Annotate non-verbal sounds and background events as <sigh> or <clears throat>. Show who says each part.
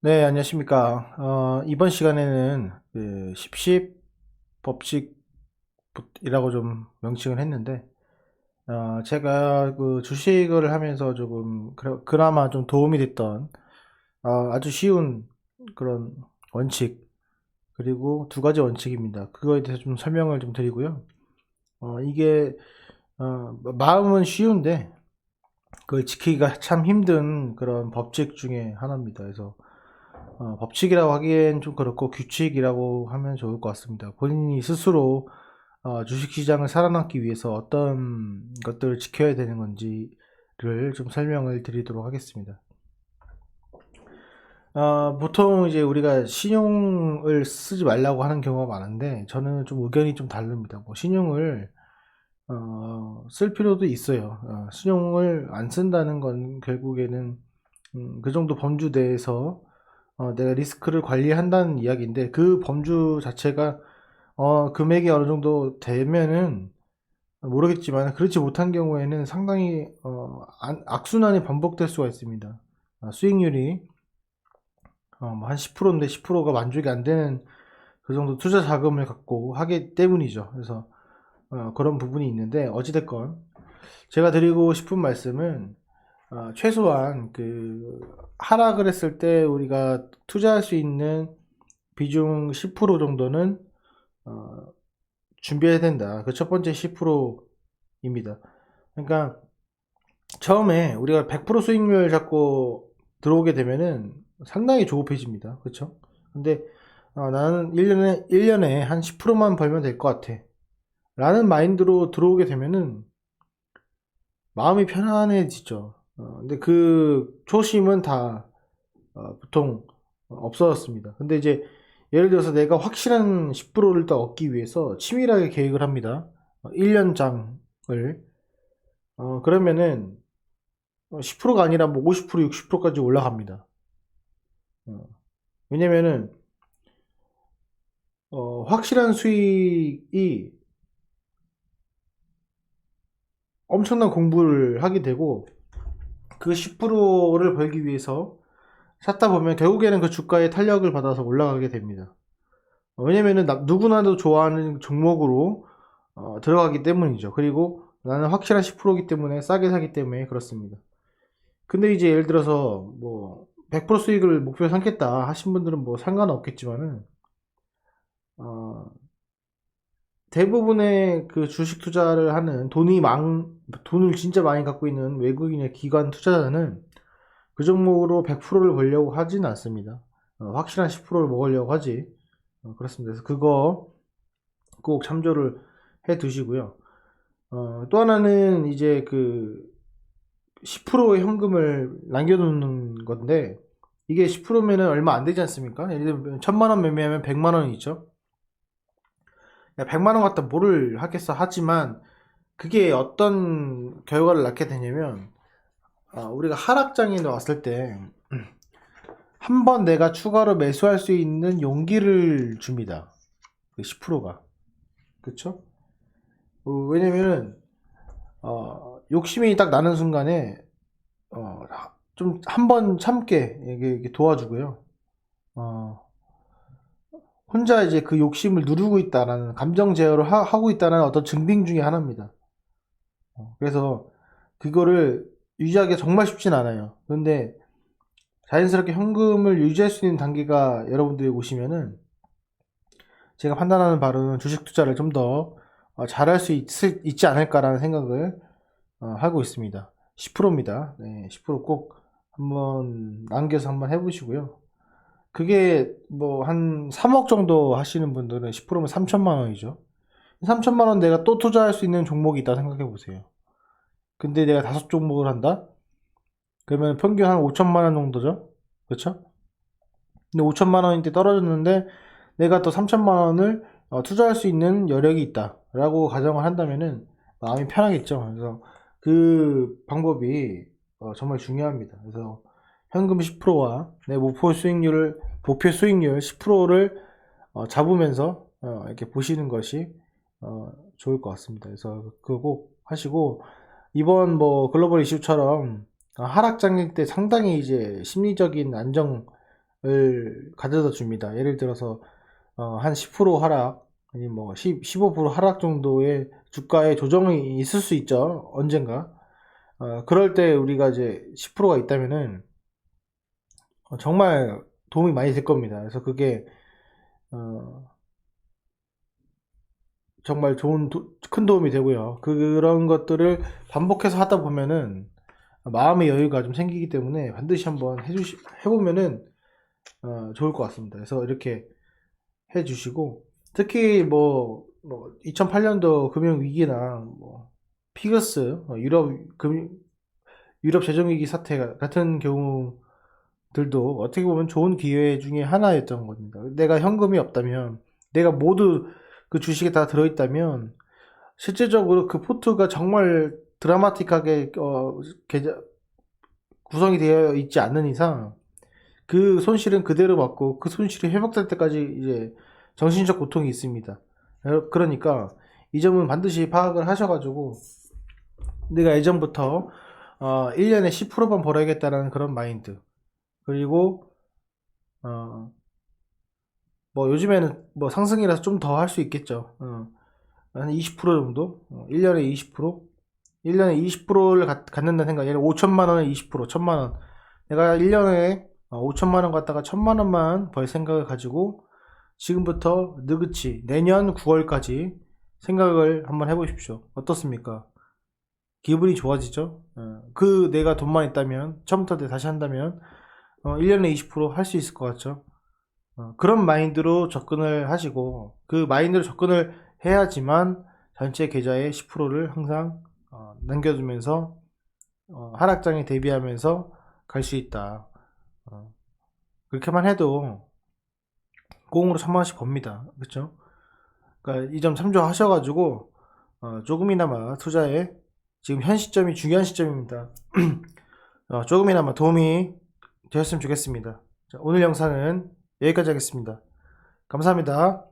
Speaker 1: 네, 안녕하십니까. 어, 이번 시간에는 그 십십 법칙이라고 좀 명칭을 했는데, 어, 제가 그 주식을 하면서 조금 그래- 그나 마 좀 도움이 됐던 어, 아주 쉬운 그런 원칙 그리고 두 가지 원칙입니다. 그거에 대해서 좀 설명을 좀 드리고요. 어, 이게 어, 마음은 쉬운데 그걸 지키기가 참 힘든 그런 법칙 중에 하나입니다. 그래서 어, 법칙이라고 하기엔 좀 그렇고 규칙이라고 하면 좋을 것 같습니다. 본인이 스스로 어, 주식시장을 살아남기 위해서 어떤 것들을 지켜야 되는 건지를 좀 설명을 드리도록 하겠습니다. 어, 보통 이제 우리가 신용을 쓰지 말라고 하는 경우가 많은데 저는 좀 의견이 좀 다릅니다. 뭐 신용을 어, 쓸 필요도 있어요. 어, 신용을 안 쓴다는 건 결국에는 음, 그 정도 범주 내에서 어, 내가 리스크를 관리한다는 이야기인데 그 범주 자체가 어, 금액이 어느 정도 되면은 모르겠지만 그렇지 못한 경우에는 상당히 어, 안- 악순환이 반복될 수가 있습니다. 아, 수익률이 어, 뭐한 10%인데 10%가 만족이 안 되는 그 정도 투자 자금을 갖고 하기 때문이죠. 그래서 어, 그런 부분이 있는데 어찌됐건 제가 드리고 싶은 말씀은 어, 최소한 그 하락을 했을 때 우리가 투자할 수 있는 비중 10% 정도는 어, 준비해야 된다. 그 첫 번째 10%입니다. 그러니까 처음에 우리가 100% 수익률 잡고 들어오게 되면은 상당히 조급해집니다. 그렇죠? 근데 어, 나는 1년에 1년에 한 10%만 벌면 될 것 같아. 라는 마인드로 들어오게 되면은 마음이 편안해지죠. 어, 근데 그 초심은 다 어, 보통 없어졌습니다. 근데 이제 예를 들어서 내가 확실한 10%를 더 얻기 위해서 치밀하게 계획을 합니다. 1년장을 어, 그러면은 10%가 아니라 뭐 50%, 60%까지 올라갑니다. 어, 왜냐면은 어, 확실한 수익이 엄청난 공부를 하게 되고 그 10%를 벌기 위해서 샀다 보면 결국에는 그 주가의 탄력을 받아서 올라가게 됩니다. 어, 왜냐면은 나- 누구나도 좋아하는 종목으로 어, 들어가기 때문이죠. 그리고 나는 확실한 10%이기 때문에 싸게 사기 때문에 그렇습니다. 근데 이제 예를 들어서 뭐 100% 수익을 목표 삼겠다 하신 분들은 뭐 상관없겠지만은 어, 대부분의 그 주식 투자를 하는 돈이 많, 돈을 진짜 많이 갖고 있는 외국인의 기관 투자자는 그 종목으로 100%를 벌려고 하진 않습니다. 어, 확실한 10%를 먹으려고 하지. 어, 그렇습니다. 그래서 그거 꼭 참조를 해 두시고요. 어, 또 하나는 이제 그 10%의 현금을 남겨놓는 건데 이게 10%면은 얼마 안 되지 않습니까? 예를 들면 1000만 원 매매하면 100만 원이 있죠. 야, 100만 원 갖다 뭐를 하겠어 하지만 그게 어떤 결과를 낳게 되냐면 아, 우리가 하락장에 왔을 때 <clears throat> 한 번 내가 추가로 매수할 수 있는 용기를 줍니다. 그 10%가. 그쵸? 어, 왜냐면은 어, 욕심이 딱 나는 순간에 어, 좀 한 번 참게 이게, 이게 도와주고요. 어, 혼자 이제 그 욕심을 누르고 있다라는 감정 제어를 하, 고 있다는 어떤 증빙 중에 하나입니다. 어, 그래서 그거를 유지하기가 정말 쉽진 않아요. 그런데 자연스럽게 현금을 유지할 수 있는 단계가 여러분들이 오시면은 제가 판단하는 바로는 주식 투자를 좀 더 잘할 수 있, 지 않을까라는 생각을 어, 하고 있습니다. 10%입니다. 네, 10%꼭 한번 남겨서 한번 해보시고요. 그게 뭐 한 3억 정도 하시는 분들은 10%면 3천만 원이죠. 3천만 원 내가 또 투자할 수 있는 종목이 있다 생각해 보세요. 근데 내가 다섯 종목을 한다? 그러면 평균 한 5천만 원 정도죠? 그렇죠? 근데 5천만 원인데 떨어졌는데 내가 또 3천만 원을 어, 투자할 수 있는 여력이 있다. 라고 가정을 한다면은 마음이 편하겠죠. 그래서 그 방법이 어, 정말 중요합니다. 그래서 현금 10%와 내 목표 수익률을 목표 수익률 10%를 어, 잡으면서 어, 이렇게 보시는 것이 어, 좋을 것 같습니다. 그래서 그거 꼭 하시고 이번 뭐 글로벌 이슈처럼 하락 장일 때 상당히 이제 심리적인 안정 을 가져다 줍니다. 예를 들어서 어, 한 10% 하락 아니 뭐 10, 15% 하락 정도의 주가의 조정이 있을 수 있죠. 언젠가. 어, 그럴 때 우리가 이제 10%가 있다면은 어, 정말 도움이 많이 될 겁니다. 그래서 그게 어, 정말 좋은 도- 큰 도움이 되고요. 그런 것들을 반복해서 하다 보면은 마음의 여유가 좀 생기기 때문에 반드시 한번 해주시 해보면은 어, 좋을 것 같습니다. 그래서 이렇게 해주시고 특히 뭐, 뭐 2008년도 금융 위기나 뭐 피그스 어, 유럽 금 유럽 재정 위기 사태 같은 경우 들도 어떻게 보면 좋은 기회 중에 하나였던 겁니다. 내가 현금이 없다면 내가 모두 그 주식에 다 들어있다면 실제적으로 그 포트가 정말 드라마틱하게 어, 계좌- 구성이 되어 있지 않는 이상 그 손실은 그대로 받고 그 손실이 회복될 때까지 이제 정신적 고통이 있습니다. 어, 그러니까 이 점은 반드시 파악을 하셔가지고 내가 예전부터 어, 1년에 10%만 벌어야겠다라는 그런 마인드 그리고 어, 뭐 요즘에는 뭐 상승이라서 좀 더 할 수 있겠죠. 어, 한20% 정도? 어, 1년에 20%? 1년에 20%를 갖는다 생각. 예를 5천만 원에 20%, 1천만 원. 내가 1년에 5천만 원 갖다가 1천만 원만 벌 생각을 가지고 지금부터 느긋이 내년 9월까지 생각을 한번 해보십시오. 어떻습니까? 기분이 좋아지죠? 어, 그 내가 돈만 있다면, 처음부터 다시 한다면, 어, 1년에 20%할 수 있을 것 같죠? 어, 그런 마인드로 접근을 하시고, 그 마인드로 접근을 해야지만 전체 계좌의 10%를 항상 어, 남겨두면서 어, 하락장에 대비하면서 갈 수 있다. 어, 그렇게만 해도 공으로 천만 원씩 법니다. 그렇죠? 그러니까 이 점 참조하셔가지고 어, 조금이나마 투자에 지금 현 시점이 중요한 시점입니다. <clears throat> 어, 조금이나마 도움이 되었으면 좋겠습니다. 자, 오늘 영상은 여기까지 하겠습니다. 감사합니다.